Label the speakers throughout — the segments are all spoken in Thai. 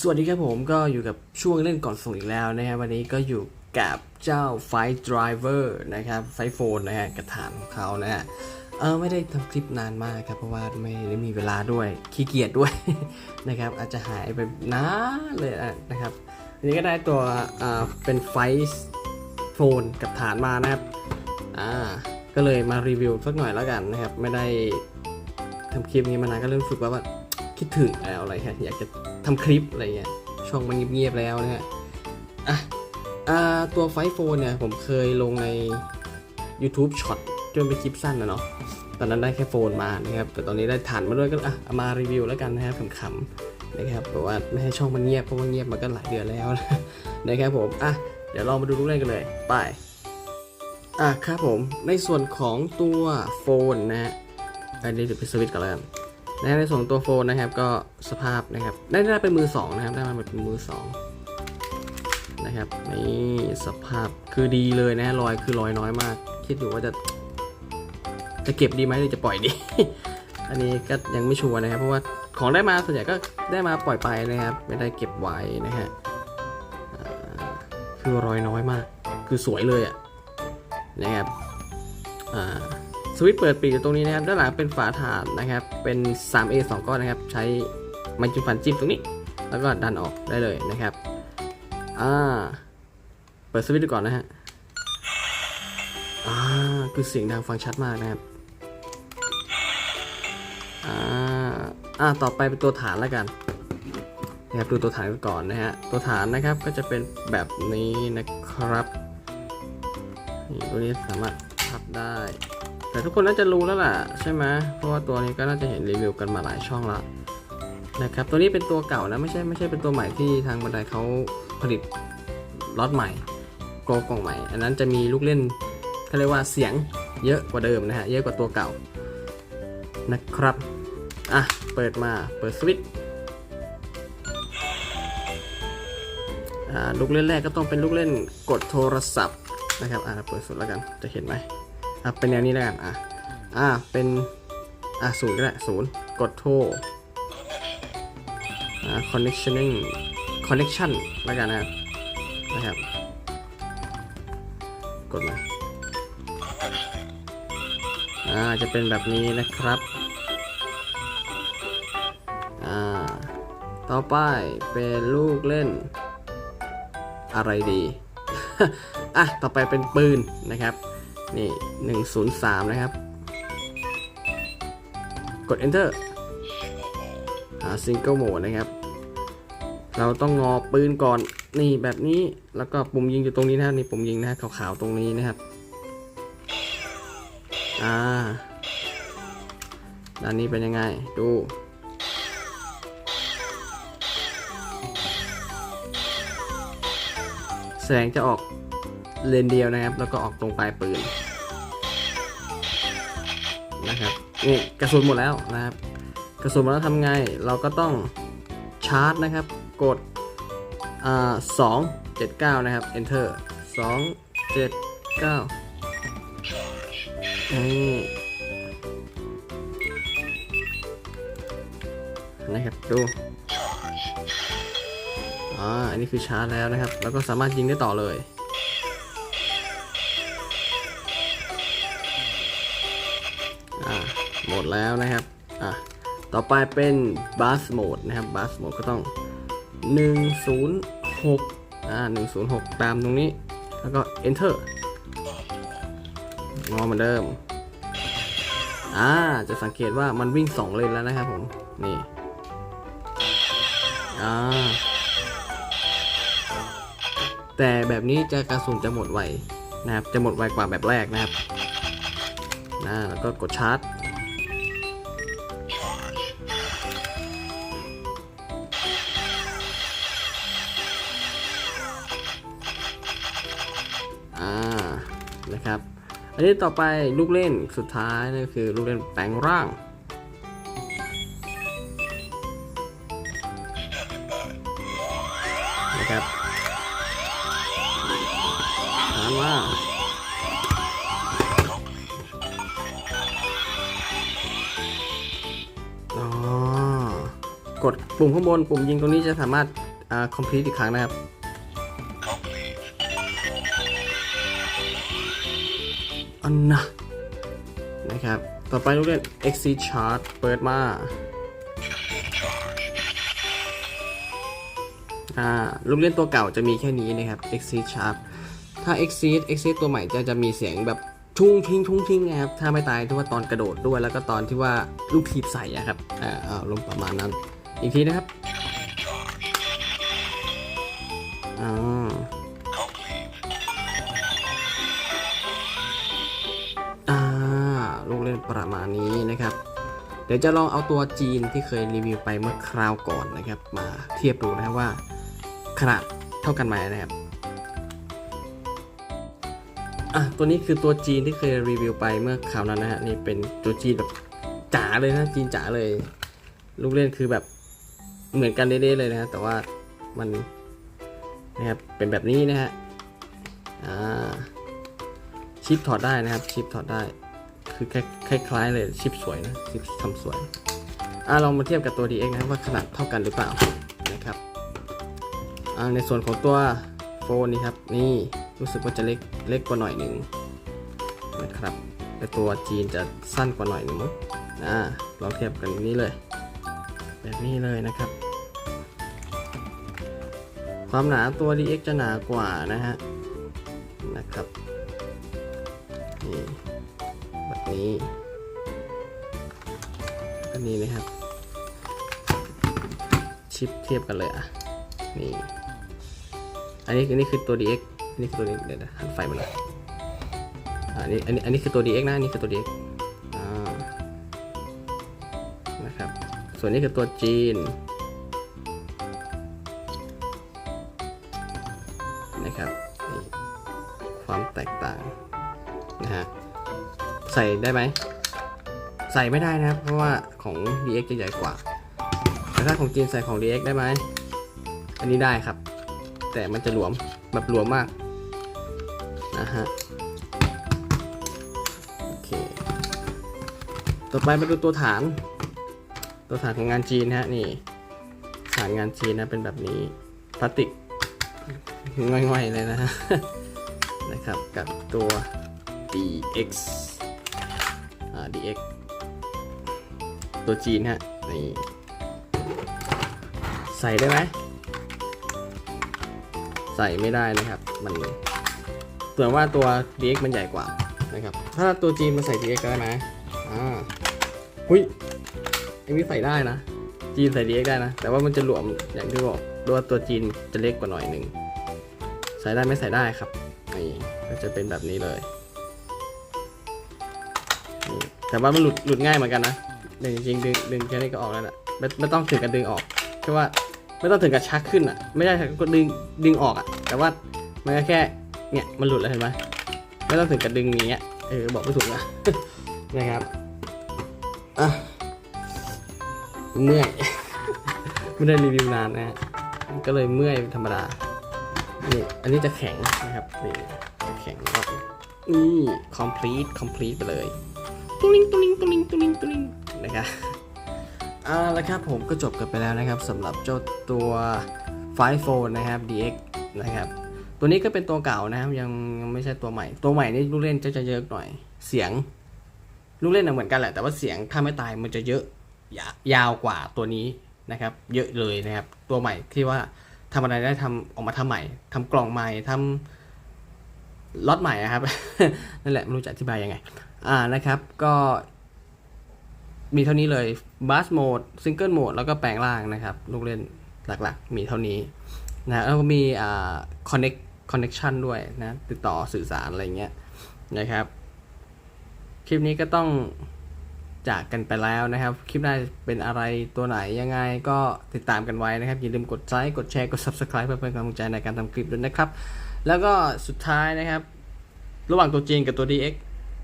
Speaker 1: สวัสดีครับผมก็อยู่กับช่วงเล่นก่อนส่งอีกแล้วนะครับวันนี้ก็อยู่กับเจ้า Fight Driver นะครับไฟโฟนนะฮะกระถางของเขานะฮะเออไม่ได้ทำคลิปนานมากครับเพราะว่าไม่ได้มีเวลาด้วยขี้เกียจด้วย นะครับ อาจจะหายไปนานเลยนะครับอันนี้ก็ได้ตัวอ่าเป็นไฟโฟนกับฐานมานะครับอ่าก็เลยมารีวิวสักหน่อยแล้วกันนะครับ ไม่ได้ทำคลิปนี้มานานก็เริ่มรู้สึกว่าว่า คิดถึงแล้วอะไรฮะอยากจะทำคลิปอะไรเงี้ยช่องมันเงียบๆแล้วนะฮะอะอ่าตัวไฟโฟนเนี่ยผมเคยลงใน YouTube ช็อตจนเป็นคลิปสั้นนะเนาะตอนนั้นได้แค่โฟนมานะครับแต่ตอนนี้ได้ฐานมาด้วยก็อะมารีวิวแล้วกันนะครับขำๆนะครับเพราะว่าไม่ให้ช่องมันเงียบเพราะว่าเงียบมาก็หลายเดือนแล้วนะครับผมอะเดี๋ยวลองมาดูรูปเล่นกันเลยไปอะครับผมในส่วนของตัวโฟนนะฮะอันนี้เดี๋ยวไปสวิตช์ก่อนแล้วกัน นะในส่วนของตัวโฟนนะครับก็สภาพนะครับได้ได้เป็นมือสองนะครับได้มาเป็นมือสองนะครับนี่สภาพคือดีเลยนะรอยคือรอยน้อยมาก คิดอยู่ว่าจะ จะเก็บดีไหมหรือจะปล่อยดี อันนี้ก็ยังไม่ชัวร์นะครับ เพราะว่าของได้มาส่วนใหญ่ก็ได้มาปล่อยไปนะครับ ไม่ได้เก็บไว้นะฮะคือรอยน้อยมาก คือสวยเลยอะนะครับอ่า สวิตช์เปิดปีกอยู่ตรงนี้นะครับด้านหลังเป็นฝาถานนะครับ เป็น 3A 2 ก้อนนะครับ ใช้ไม้จิ้มฟันจิ้มตรงนี้ แล้วก็ดันออกได้เลยนะครับอ่าเปิดสวิตช์ดูก่อนนะฮะอ่าคือเสียงดังฟังชัดมากนะครับอ่าอ่าต่อไปเป็นตัวฐานแล้วกันนะครับดูตัวฐานกันก่อนนะฮะตัวฐานนะครับก็จะเป็นแบบนี้นะครับนี่ตัวนี้สามารถพับได้ แต่ทุกคนน่าจะรู้แล้วล่ะใช่ไหมเพราะว่าตัวนี้ก็น่าจะเห็นรีวิวกันมาหลายช่องแล้วนะครับตัวนี้เป็นตัวเก่านะไม่ใช่ไม่ใช่เป็นตัวใหม่ที่ทางบันไดเขาผลิตล็อตใหม่โกลกล่องใหม่ อันนั้นจะมีลูกเล่นเขาเรียกว่าเสียงเยอะกว่าเดิมนะฮะเยอะกว่าตัวเก่านะครับอะเปิดมาเปิดสวิตช์ลูกเล่นแรกก็ต้องเป็นลูกเล่นกดโทรศัพท์นะครับอ่าเปิดสุดแล้วกันจะเห็นไหม อะเป็นแนวนี้แล้วกันอะอะเป็นอะศูนย์ก็ได้ศูนย์กดโทรอ่า connectioning connection แล้วกันนะครับนะครับ กดมาอ่าจะเป็นแบบนี้นะครับอ่าต่อไปเป็นลูกเล่น อะไรดี อะ ต่อไปเป็นปืนนะครับ นี่103นะครับ กด enter หา single mode นะครับ เราต้องงอปืนก่อน นี่แบบนี้ แล้วก็ปุ่มยิงอยู่ตรงนี้นะครับนี่ปุ่มยิงนะฮะขาวๆตรงนี้นะครับ อ่า ด้านนี้เป็นยังไง ดูแสงจะออก เลนเดียวนะครับ แล้วก็ออกตรงปลายปืนนะครับนี่กระสุนหมดแล้วนะครับ กระสุนหมดแล้วทำไงเราก็ต้องชาร์จนะครับ กดอ่าสองเจ็ดเก้านะครับ enter สองเจ็ดเก้านี่นะครับดูอ่าอันนี้คือชาร์จแล้วนะครับ แล้วก็สามารถยิงได้ต่อเลย แล้วนะครับ อะ ต่อไปเป็น bus mode นะครับ bus mode ก็ต้อง 106 อ่า 106 ตามตรงนี้ แล้วก็ enter งอเหมือนเดิม อ่า จะสังเกตว่ามันวิ่ง 2 เลนแล้วนะครับผม นี่ อ่า แต่แบบนี้จะกระสุนจะหมดไวนะครับ จะหมดไวกว่าแบบแรกนะครับนะแล้วก็กดชาร์จ นะครับ อันนี้ต่อไปลูกเล่นสุดท้ายนั่นคือลูกเล่นแปลงร่าง นะครับถามว่าอ๋อกดปุ่มข้างบนปุ่มยิงตรงนี้จะสามารถอ่า complete อีกครั้งนะครับ อันนะนะครับ ต่อไปลูกเล่น exit chart เปิดมา อ่า ลูกเล่นตัวเก่าจะมีแค่นี้นะครับ exit chart ถ้า exit exit ตัวใหม่จะจะมีเสียงแบบชุ่งทิ้งชุ่งทิ้งนะครับ ถ้าไม่ตายที่ว่าตอนกระโดดด้วยแล้วก็ตอนที่ว่าลูกทีบใส่อะครับ อ่าเอาลงประมาณนั้น อีกทีนะครับ อ่าอ่า ประมาณนี้นะครับ เดี๋ยวจะลองเอาตัวจีนที่เคยรีวิวไปเมื่อคราวก่อนนะครับ มาเทียบดูนะว่าขนาดเท่ากันไหมนะครับอะตัวนี้คือตัวจีนที่เคยรีวิวไปเมื่อคราวนั้นนะฮะนี่เป็นตัวจีนแบบจ๋าเลยนะจีนจ๋าเลย ลูกเล่นคือแบบเหมือนกันเด้เลยนะฮะแต่ว่ามันนะครับเป็นแบบนี้นะฮะอ่าชิปถอดได้นะครับชิปถอดได้ คือคล้ายๆเลยชิปสวยนะชิปทำสวยอ่าลองมาเทียบกับตัว DX นะครับว่าขนาดเท่ากันหรือเปล่านะครับอ่าในส่วนของตัวโฟนนี่ครับนี่รู้สึกว่าจะเล็กเล็กกว่าหน่อยหนึ่งนะครับแต่ตัวจีนจะสั้นกว่าหน่อยหนึ่งมั้งอ่าลองเทียบกันนี้เลย แบบนี้เลยนะครับ ความหนาตัว DX จะหนากว่านะฮะนะครับ นี้ อันนี้นะครับ ชิปเทียบกันเลยอะ นี่ อันนี้อันนี้คือตัว DX อันนี้คือตัวเดี๋ยวนะหันไฟมาเลยอันนี้อันนี้อันนี้คือตัว DX นะอันนี้คือตัว DX นะครับ ส่วนนี้คือตัวจีนนะครับความแตกต่างนะฮะ ใส่ได้ไหม ใส่ไม่ได้นะครับเพราะว่าของ DX จะใหญ่กว่าแต่ถ้าของจีนใส่ของ DX ได้ไหม อันนี้ได้ครับ แต่มันจะหลวมแบบหลวมมากนะฮะโอเค ต่อไปมาดูตัวฐาน ตัวฐานของงานจีนฮะนี่ฐานงานจีนนะเป็นแบบนี้พลาสติกง่อยๆเลยนะฮะนะครับกับตัว DX DX ตัวจีนฮะนี่ใส่ได้ไหมใส่ไม่ได้นะครับ มันเผื่อว่าตัว DX มันใหญ่กว่านะครับ ถ้าตัวจีนมาใส่ DX ได้ไหมอ่าหุยอันนี้ใส่ได้นะ จีนใส่ DX ได้นะ แต่ว่ามันจะหลวมอย่างที่บอกด้วยว่าตัวจีนจะเล็กกว่าหน่อยหนึ่ง ใส่ได้ไม่ใส่ได้ครับนี่ก็จะเป็นแบบนี้เลย แต่ว่ามันหลุดหลุดง่ายเหมือนกันนะดึงจริงดึงดึงแค่นี้ก็ออกแล้วนะไม่ไม่ต้องถึงกับดึงออกแค่ว่าไม่ต้องถึงกับชักขึ้นอะ ไม่ใช่ก็ดึงดึงออกอะ แต่ว่ามันก็แค่เนี่ยมันหลุดแล้วเห็นไหมไม่ต้องถึงกับดึงอย่างเงี้ยเออบอกไม่ถูกนะนะครับอะเมื่อยไม่ได้รีวิวนานนะฮะก็เลยเมื่อยธรรมดานี่อันนี้จะแข็งนะครับนี่แข็งแล้วนี่ complete complete ไปเลย ตุ้ลิงตุ้ลิงตุ้ลิงตุ้ลิงตุ้ลิงนะครับเอาละครับผมก็จบกันไปแล้วนะครับสำหรับเจ้าตัว5 Phone นะครับ DX นะครับ ตัวนี้ก็เป็นตัวเก่านะครับยังยังไม่ใช่ตัวใหม่ ตัวใหม่นี่ลูกเล่นจะจะเยอะหน่อย เสียง ลูกเล่นเหมือนกันแหละ แต่ว่าเสียงถ้าไม่ตายมันจะเยอะยายาวกว่าตัวนี้นะครับ เยอะเลยนะครับ ตัวใหม่ที่ว่าทำอะไรได้ทำออกมาทำใหม่ทำกล่องใหม่ทำล็อตใหม่อะครับนั่นแหละไม่รู้จะอธิบายยังไง อ่านะครับ ก็มีเท่านี้เลยบัสโหมดซิงเกิลโหมดแล้วก็แปลงร่างนะครับ ลูกเล่นหลักๆ มีเท่านี้นะแล้วก็มีอ่า connect connection ด้วยนะ ติดต่อสื่อสารอะไรเงี้ยนะครับ คลิปนี้ก็ต้องจากกันไปแล้วนะครับ คลิปหน้าเป็นอะไรตัวไหนยังไงก็ติดตามกันไว้นะครับ อย่าลืมกดไลค์กดแชร์กด subscribe เพื่อเป็นกำลังใจในการทำคลิปด้วยนะครับ แล้วก็สุดท้ายนะครับ ระหว่างตัวจีนกับตัว DX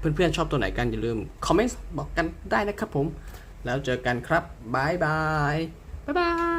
Speaker 1: เพื่อนๆชอบตัวไหนกันอย่าลืมคอมเมนต์บอกกันได้นะครับผม แล้วเจอกันครับบายบายบายบาย